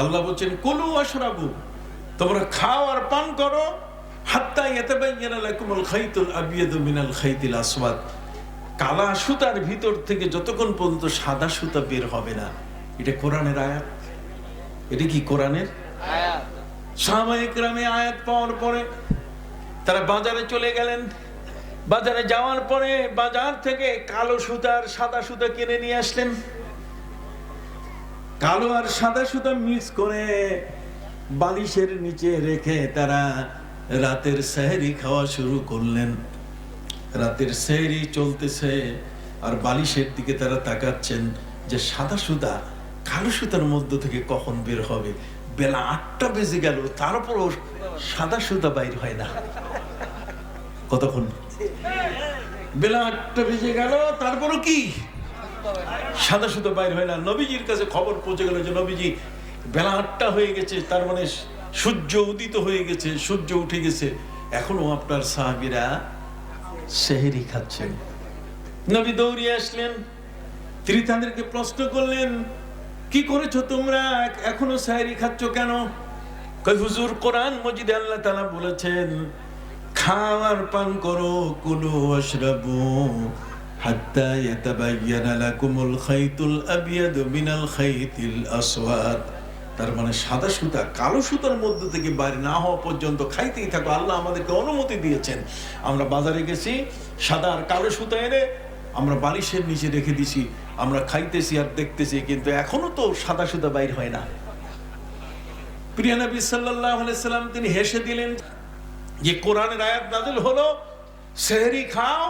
আল্লাহ বলছেন কুলু আশরাবু তোমরা খাও আর পান করো। হাত্তা ইয়াতাবাইয়ানা লাকুমুল খাইতুল আবিয়াদু মিনাল খাইতিল আসওয়াদ। কালা সুতার ভিতর থেকে যতক্ষণ পর্যন্ত সাদা সুতা বের হবে না এটা কোরআনের আয়াত? এটা কি কোরআনের? সাময়িক গ্রামে আয়াত পাওয়ার পরে তারা বাজারে চলে গেলেন। বাজারে যাওয়ার পরে বাজার থেকে কালো সুতার সাদা সুতা কিনে নিয়ে আসলেন। কালো আর সাদা সুতা মিক্স করে বালিশের নিচে রেখে তারা রাতের সেহরি খাওয়া শুরু করলেন। রাতের সেহরি চলতেছে আর বালিশের দিকে তারা তাকাচ্ছেন যে সাদা সুতা কালো সুতার মধ্য থেকে কখন বের হবে? বেলা আটটা বেজে গেল, তারপরও সাদা সুতা বাইর হয় না। কতক্ষণ? বেলা আটটা বেজে গেল, তারপরও কি? সাদা সুতো বাইর হয় না। নবীজির কাছে খবর পৌঁছে গেল যে নবীজি বেলা আটটা হয়ে গেছে, তার মানে সূর্য উদিত হয়ে গেছে, সূর্য উঠে গেছে। এখনও আপনার সাহাবিরা সেহেরি খাচ্ছেন। নবী দৌড়িয়ে আসলেন তিনি প্রশ্ন করলেন, কি করেছ তোমরা? এখনও সাহেরি খাচ্ছ কেন? হুজুর, কোরআন মজিদে আল্লাহ তালা বলেছেন, খাওয়ার পান করো, কুলু আশরাবু হাত্তা ইয়াতাবায়্যানা লাকুমুল খাইতুল আবিয়াদু মিনাল খাইতিল আসওয়াদ তার মানে সাদা সুতা কালো সুতার মধ্য থেকে বাইরে না হওয়া পর্যন্ত খাইতেই থাকো। আল্লাহ আমাদেরকে অনুমতি দিয়েছেন। আমরা বাজারে গেছি, সাদা আর কালো সুতা এনে আমরা বালিশের নিচে রেখে দিছি। আমরা খাইতেছি আর দেখতেছি, কিন্তু এখনও তো সাদা সুতা বাইর হয় না। প্রিয় নবী আলাইহি সাল্লাম তিনি হেসে দিলেন যে, কোরআনের আয়াত নাযিল হলো, সেহরি খাও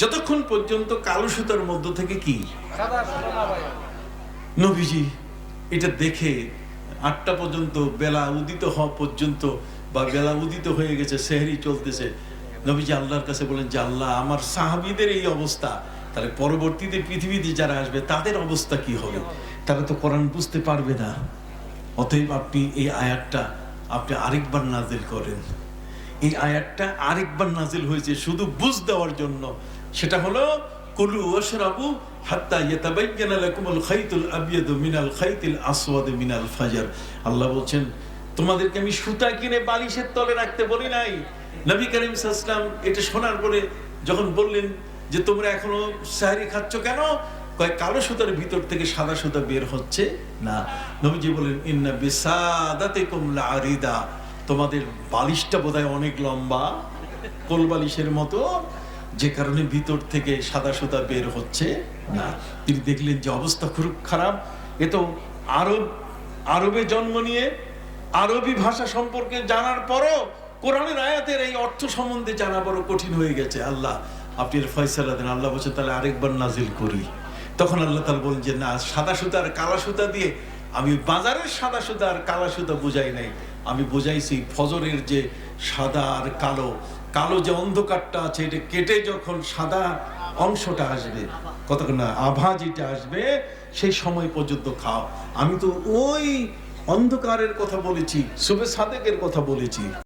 যতক্ষণ পর্যন্ত কালো সুতার মধ্য থেকে কি? নবীজি, এটা দেখে আটটা পর্যন্ত বেলা উদিত হওয়া পর্যন্ত বা বেলা উদিত হয়ে গেছে, সেহরি চলতেছে। নবীজি আল্লাহর কাছে বলেন, যে আল্লাহ, আমার সাহাবীদের এই অবস্থা, তাহলে পরবর্তীতে পৃথিবীতে যারা আসবে, তাদের অবস্থা কি হবে? তারা তো কোরআন বুঝতে পারবে না। অতএব আপনি এই আয়াতটা, আপনি আরেকবার নাজিল করেন। এই আয়াতটা আরেকবার নাজিল হয়েছে শুধু বুঝ দেওয়ার জন্য সেটা হলো, কুলু ওয়াশরাবু হাত্তা ইয়াতাবায়্যানা লাকুমুল খাইতুল আবিয়াদু মিনাল খাইতিল আসওয়াদ মিনাল ফাজর। আল্লাহ বলছেন, তোমাদেরকে আমি সুতা কিনে বালিশের তলে রাখতে বলি নাই। নবী করিম সাল্লাল্লাহু এটা শোনার পরে যখন বললেন যে, তোমরা এখনও সাহারি খাচ্ছ কেন? কয়, কালো সুতার ভিতর থেকে সাদা সুতা বের হচ্ছে না। নবীজি বলেন ইন্না বিসাদাতিকুম লারিদা। তোমাদের বালিশটা বোধহয় অনেক লম্বা, কোল বালিশের মতো। যে কারণে ভিতর থেকে সাদা সুতা বের হচ্ছে না। তিনি দেখলেন যে অবস্থা খুব খারাপ। এ তো আরব, আরবে জন্ম নিয়ে আরবি ভাষা সম্পর্কে জানার পরও কোরআনের আয়াতের এই অর্থ সম্বন্ধে জানা বড় কঠিন হয়ে গেছে। আল্লাহ, আপনি এর ফয়সালা দেন। আল্লাহ বলছেন, তাহলে আরেকবার নাজিল করি। তখন আল্লাহ তালা বলেন যে, না, সাদা সুতা আর কালা সুতা দিয়ে আমি বাজারের সাদা সুতা আর কালা সুতা বুঝাই নাই। আমি বুঝাইছি ফজরের যে সাদা আর কালো কালো যে অন্ধকারটা আছে, এটা কেটে যখন সাদা অংশটা আসবে, কতক্ষণ না, আভা যেটা আসবে, সেই সময় পর্যন্ত খাও। আমি তো ওই অন্ধকারের কথা বলেছি, শুভে সাদেকের কথা বলেছি।